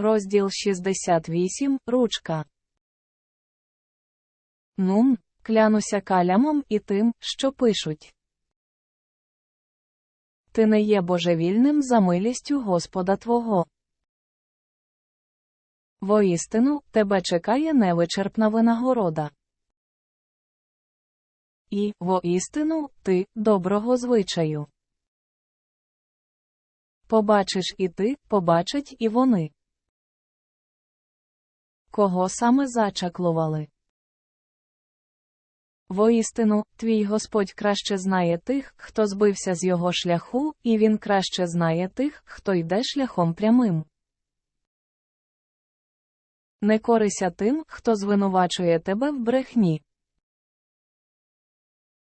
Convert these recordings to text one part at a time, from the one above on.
Розділ 68. Ручка. Нум, клянуся калямом і тим, що пишуть. Ти не є божевільним за милістю Господа Твого. Воістину, тебе чекає невичерпна винагорода. І, воістину, ти, доброго звичаю. Побачиш і ти, побачать і вони. Кого саме зачаклували? Воістину, твій Господь краще знає тих, хто збився з його шляху, і він краще знає тих, хто йде шляхом прямим. Не корися тим, хто звинувачує тебе в брехні.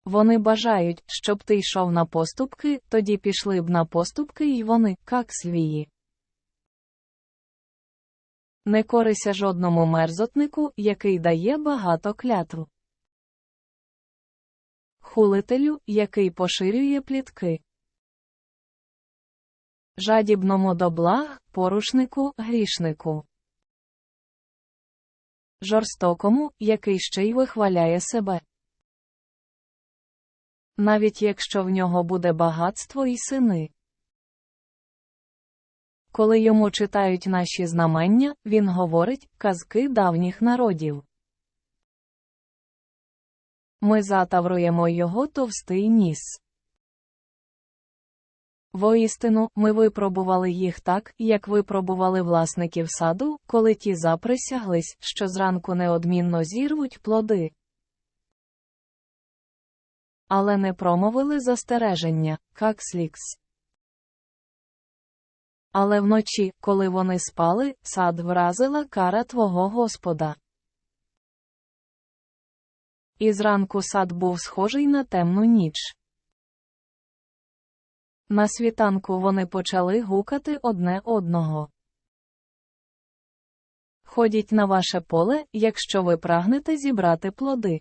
Вони бажають, щоб ти йшов на поступки, тоді пішли б на поступки й вони, как свії. Не корися жодному мерзотнику, який дає багато клятв. Хулителю, який поширює плітки. Жадібному до благ, порушнику, грішнику. Жорстокому, який ще й вихваляє себе. Навіть якщо в нього буде багатство і сини. Коли йому читають наші знамення, він говорить казки давніх народів. Ми затавруємо його товстий ніс. Воістину, ми випробували їх так, як випробували власників саду, коли ті заприсяглись, що зранку неодмінно зірвуть плоди. Але не промовили застереження, как слікс. Але вночі, коли вони спали, сад вразила кара твого Господа. І зранку сад був схожий на темну ніч. На світанку вони почали гукати одне одного. Ходіть на ваше поле, якщо ви прагнете зібрати плоди.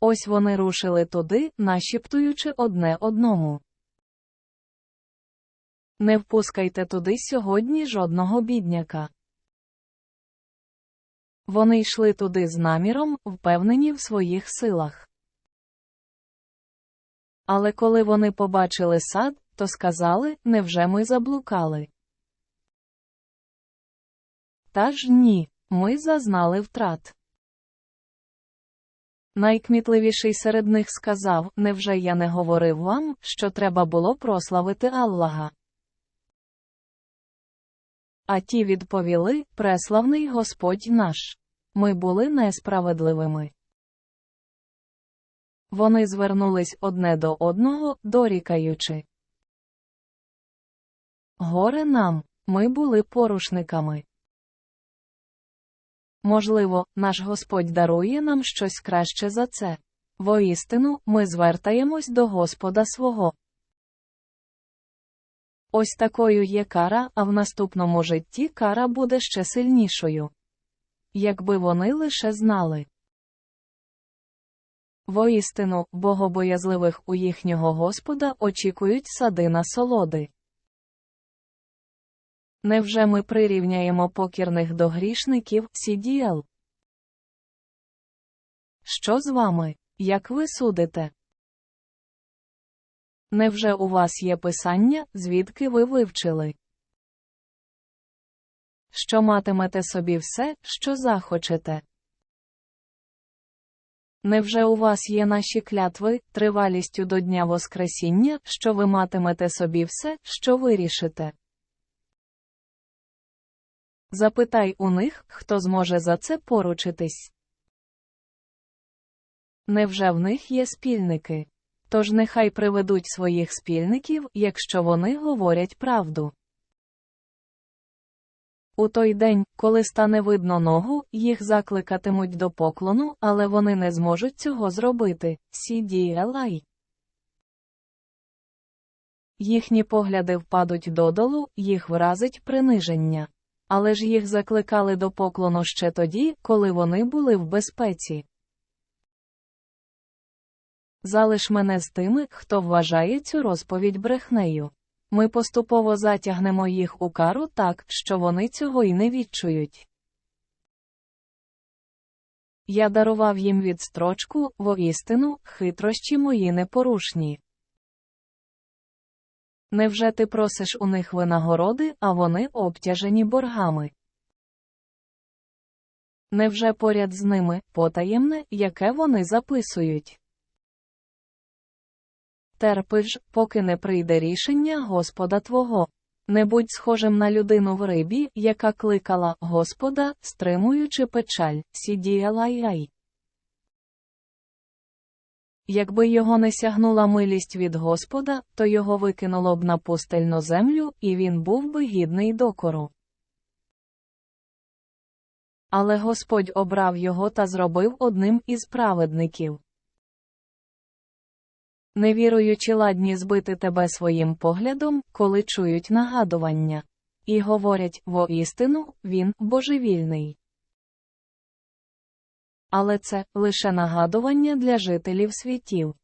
Ось вони рушили туди, нашіптуючи одне одному. Не впускайте туди сьогодні жодного бідняка. Вони йшли туди з наміром, впевнені в своїх силах. Але коли вони побачили сад, то сказали, невже ми заблукали? Та ж ні, ми зазнали втрат. Найкмітливіший серед них сказав, невже я не говорив вам, що треба було прославити Аллаха? А ті відповіли, преславний Господь наш. Ми були несправедливими. Вони звернулись одне до одного, дорікаючи. Горе нам, ми були порушниками. Можливо, наш Господь дарує нам щось краще за це. Воістину, ми звертаємось до Господа свого. Ось такою є кара, а в наступному житті кара буде ще сильнішою. Якби вони лише знали. Воістину, богобоязливих у їхнього Господа очікують сади насолоди. Невже ми прирівняємо покірних до грішників CDL? Що з вами, як ви судите? Невже у вас є писання, звідки ви вивчили? Що матимете собі все, що захочете? Невже у вас є наші клятви, тривалістю до Дня Воскресіння, що ви матимете собі все, що вирішите? Запитай у них, хто зможе за це поручитись. Невже в них є спільники? Тож нехай приведуть своїх спільників, якщо вони говорять правду. У той день, коли стане видно ногу, їх закликатимуть до поклону, але вони не зможуть цього зробити. CDLI. Їхні погляди впадуть додолу, їх вразить приниження. Але ж їх закликали до поклону ще тоді, коли вони були в безпеці. Залиш мене з тими, хто вважає цю розповідь брехнею. Ми поступово затягнемо їх у кару так, що вони цього й не відчують. Я дарував їм відстрочку, воістину, хитрощі мої непорушні. Невже ти просиш у них винагороди, а вони обтяжені боргами? Невже поряд з ними потаємне, яке вони записують? Терпи ж, поки не прийде рішення Господа Твого. Не будь схожим на людину в рибі, яка кликала Господа, стримуючи печаль, сідіяла яй. Якби його не сягнула милість від Господа, то його викинуло б на пустельну землю, і він був би гідний докору. Але Господь обрав його та зробив одним із праведників. Невіруючі ладні збити тебе своїм поглядом, коли чують нагадування. І говорять воістину, він божевільний. Але це лише нагадування для жителів світів.